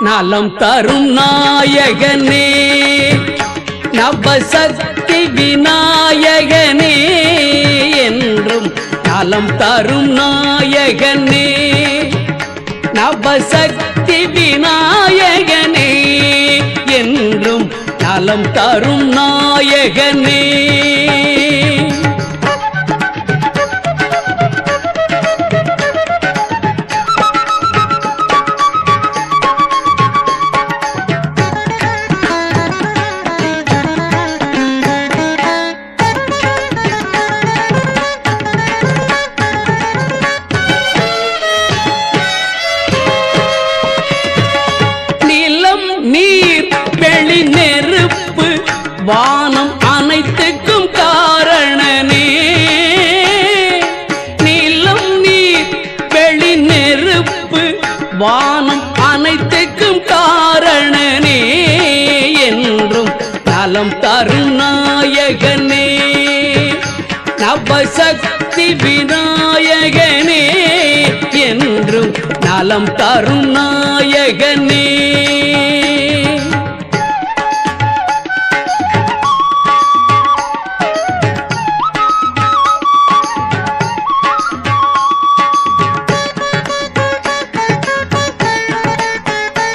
நலம் தரும் நாயகனே நவசக்தி விநாயகனே என்றும் நலம் தரும் நாயகனே நவசக்தி விநாயகனே என்றும் நலம் தரும் நாயகனே. வானம் அனைத்துக்கும் காரணனே. நீளம் நீர் வெளி நெருப்பு வானம் அனைத்துக்கும் காரணனே என்றும் நலம் தருநாயகனே நவசக்தி விநாயகனே என்றும் நலம் தருநாயகனே